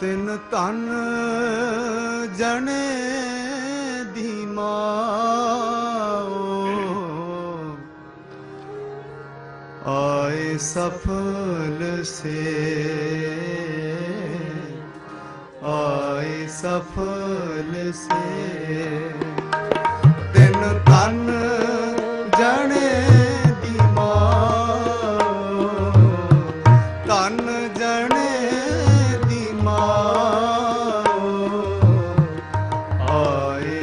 ਤਿਨ ਤਨ ਜਣੇ ਦੀ ਮਾਓ ਆਏ ਸਫਲ ਸੇ ਆਏ ਸਫਲ ਸੇ ਤਿਨ ਤਨ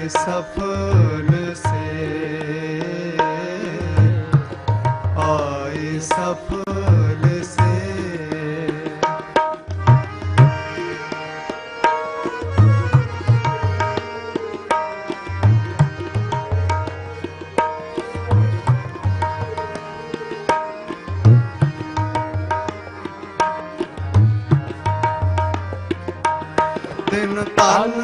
ਆਏ ਸਫਲ ਸੇ ਆਏ ਸਫਲ ਸੇ ਤਿਨ ਤਨ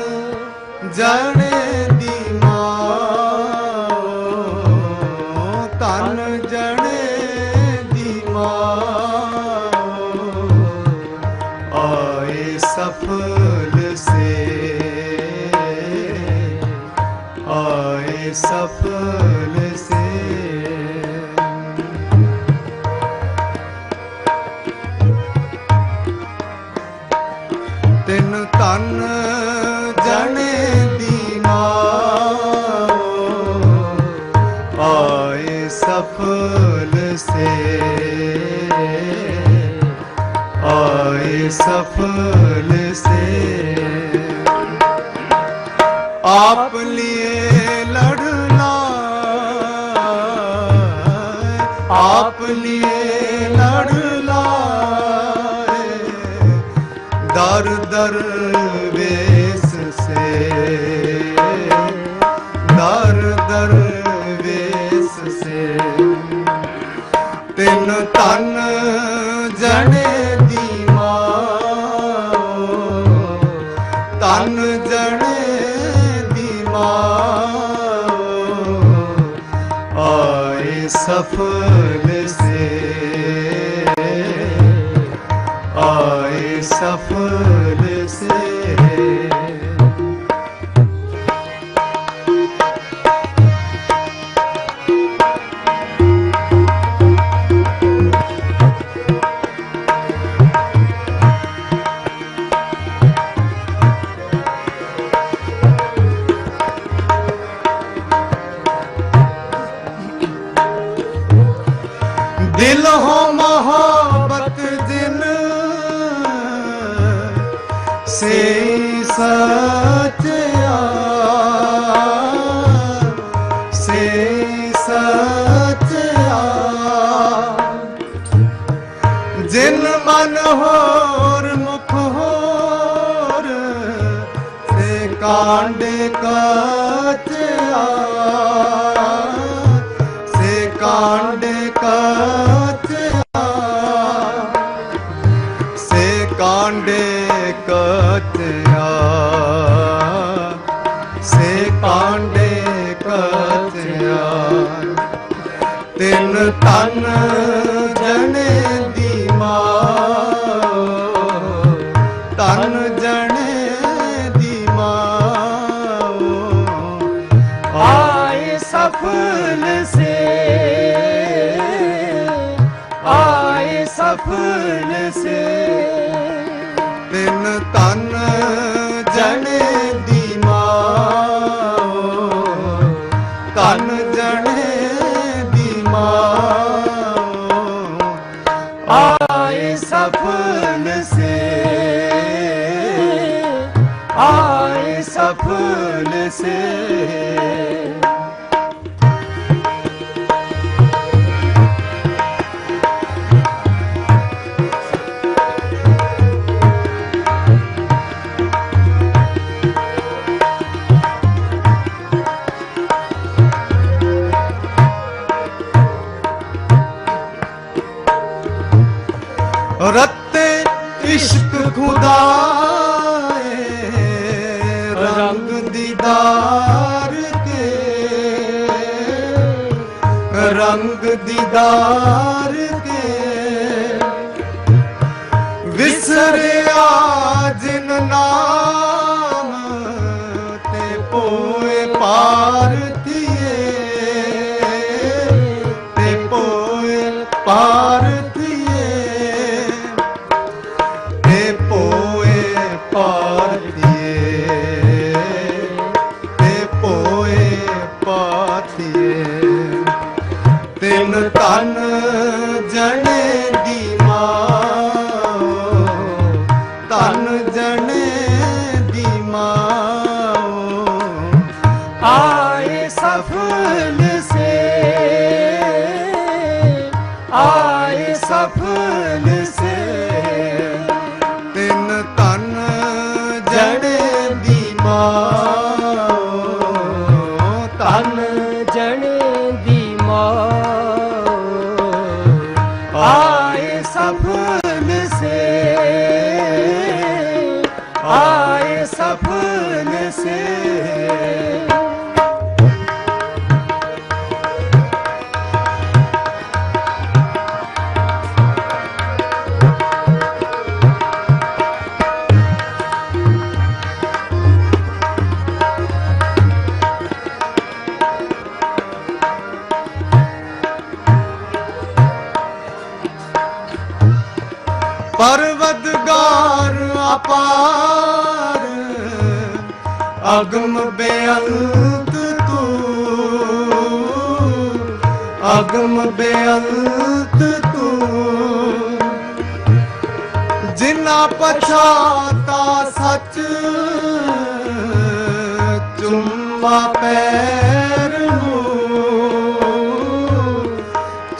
ਤਿਨ ਤਨ ਜਣੇ ਦੀ ਮਾਂ ਸਫਲ ਸੇ। ਆਏ ਸਫਲ ਸੇ। ਆਪ ਲਿਏ ਲੜਨਾ ਆਪ ਲਿਏ ਲੜਨਾ ਦਰ ਦਰ ਆਏ ਸਫਲ ਸੇ। ਆਏ ਸਫਲ ਸੇ ਸਚਿਆ ਸੇ ਸਚਿਆ ਜਿਨ ਮਨ ਹੋਰ ਮੁਖ ਹੋਰ, ਸੇ ਕਾਂਡੇ ਕਾਚਿਆ ਸੇ ਕਾਂਡੇ ਕਾਚਿਆ ਕਾਚਿਆ ਸੇ ਕਾਂਡੇ ਕਾਚਿਆ ਤਿੰਨ ਤਨ ਜਣੇ ਦੀ ਮਾਂ। ਤਨ ਜਣੇ ਦੀ ਮਾਂ। ਆਏ ਸਫਲ ਸੇ। ਆਏ ਸਫਲ ਸੇ। ਤਿੰਨ ਤਨ ਜਣੇ ਦੀ ਮਾਂ। ਤਨ ਜਣੇ ਦੀ ਮਾਂ। ਆਏ ਸਫਲ ਸੇ। ਆਏ ਸਫਲ ਸੇ। ਦੀਦਾਰ ਕੇ ਰੰਗ ਦੀਦਾਰ ਕੇ ਵਿਸਰਿਆ ਜਿਨ ਨਾਮ ਤੇ ਪੋਏ ਪਾਰਤੀਏ ਤੇ ਪੋਏ ਪਾਰ ਜਣੇ ਪਰਵਦਗਾਰ ਅਪਾਰ ਅਗਮ ਬੇਅੰਤ ਤੂੰ, ਅਗਮ ਬੇਅੰਤ ਤੂੰ। ਜਿਨਾ ਪਛਾਤਾ ਸੱਚ, ਚੁੰਮਾ ਪੈਰ ਨੂੰ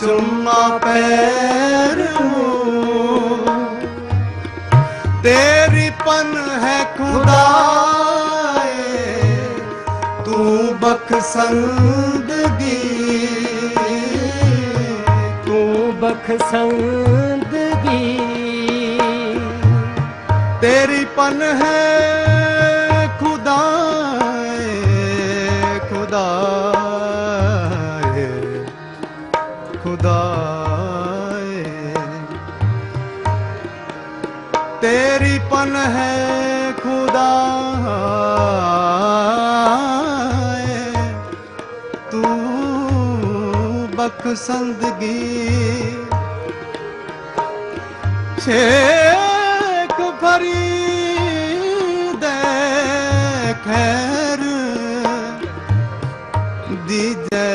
ਚੁੰਮਾ ਪੈਰ ਨੂੰ ਤੇਰੀ ਪਨ ਹੈ ਖੁਦਾ ਲਖ ਸੰਦਗੀ। ਤੂੰ ਬਖ ਸੰਦਗੀ। ਤੇਰੀ ਪਨ ਹੈ ਖੁਦਾ ਖੁਦਾ ਖੁਦਾ ਤੇਰੀ ਪਨ ਹੈ ਖੁਦਾ ਸ਼ੇਖ ਫਰੀਦ ਖੈਰ ਦੀਜੈ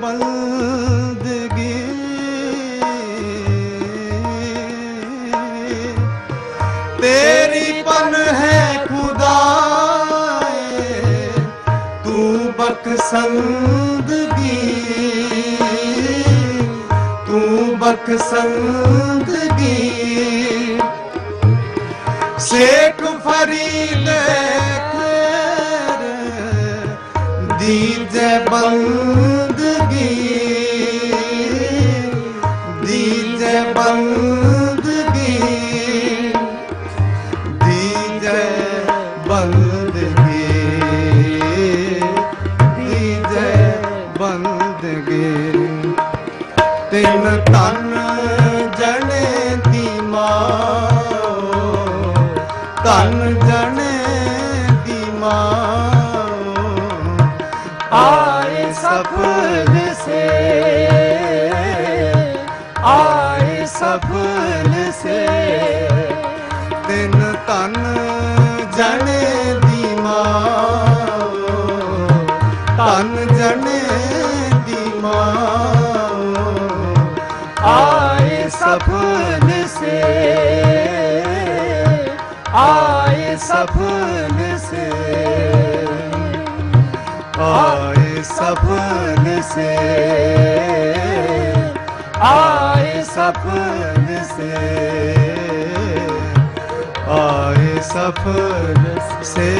ਬੰਦਗੀ। ਤੇਰੀ ਪਨ ਹੈ ਤੂੰ ਬਖਸ਼ੰਦਗੀ ਸ਼ੇਖ ਫਰੀਦ ਖੈਰ ਦੀਜੈ ਬੰਦਗੀ। ਦੀਜੈ ਬੰਦ ਧਨ ਜਣੇ ਦੀ ਮਾਂ। ਆਏ ਸਫਲ ਸੇ ਆਏ ਸਫਲ ਸੇ ਤਿਨ ਧਨ ਜਣੇ ਦੀ ਮਾਂ। ਧਨ ਜਣੇ आए सपन से आए सपन से आए सपन से